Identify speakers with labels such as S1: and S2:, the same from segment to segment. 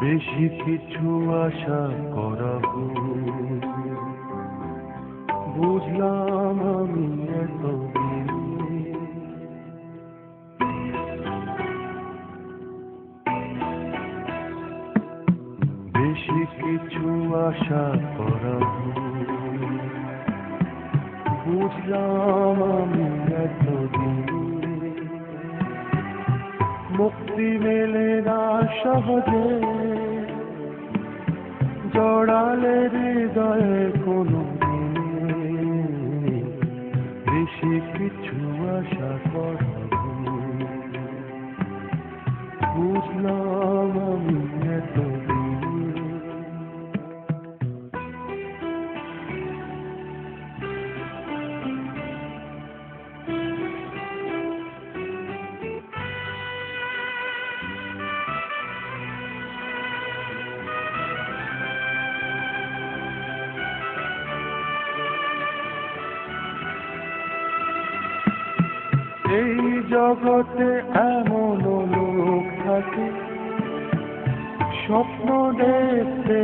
S1: বেশি কিছু আশা করা বুঝলাম আমি এতদিন বেশি কিছু আশা করা বুঝলাম আমি এতদিন মুক্তি মেলে না সহজে। জড়ালে হৃদয়ে কোনো। বেশি কিছু আশা করা এই জগতে এমন লোক থাকে, স্বপ্ন দেখতে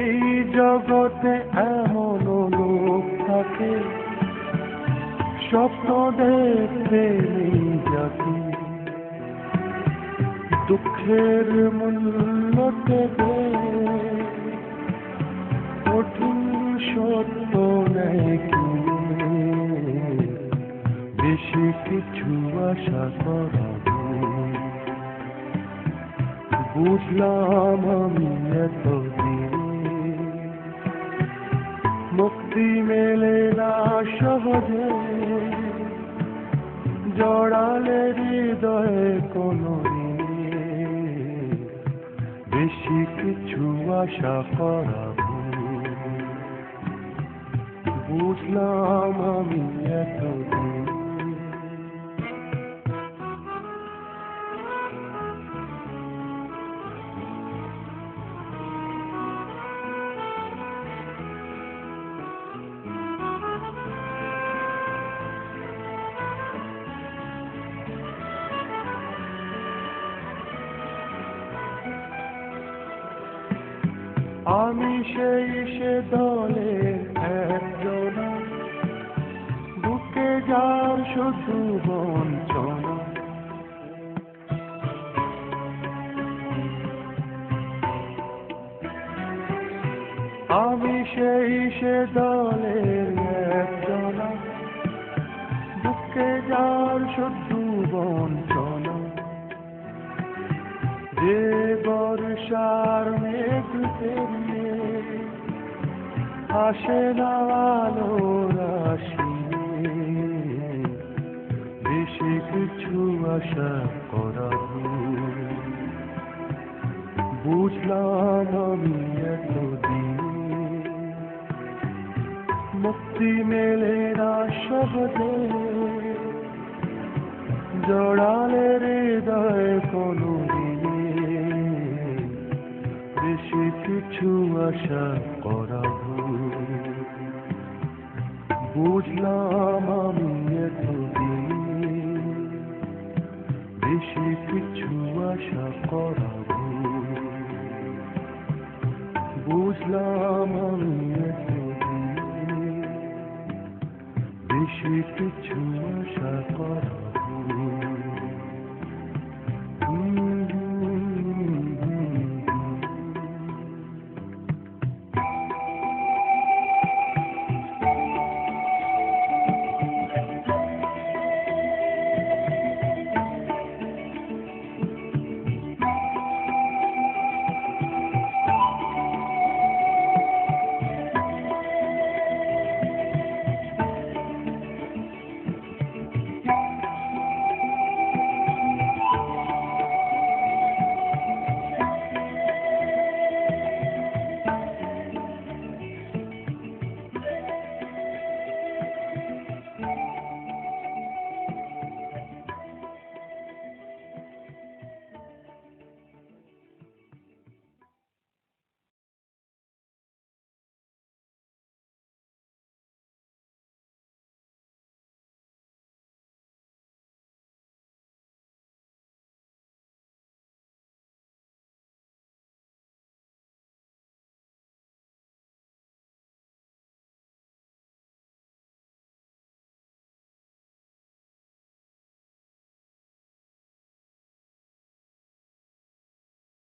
S1: এই জগতে এমন লোক থাকে, স্বপ্ন দেখতে নেই যাকে দুঃখের মূল্য দেবে কঠিন সত্য নেই বেশি কিছু আশা করা বুঝলাম আমি এতদিন মুক্তি মেলে না সহজে। জড়ালে হৃদয়ে কোনো বেশি কিছু আশা ভুল। বুঝলাম আমি এতদিন আমি সেই সে দলের একজন। বুকে যার শুধু বঞ্চনা। আমি সেই সে দলের একজন। বুকে যার শুধু বঞ্চনা। যে বর্ষার মেঘ পেরিয়ে, আসে না আলো রাশি বেশি কিছু আশা করা বুঝলাম আমি এতদিন মুক্তি মেলে না সহজে। জড়ালে হৃদয় কোনো আশা করা। বুঝলাম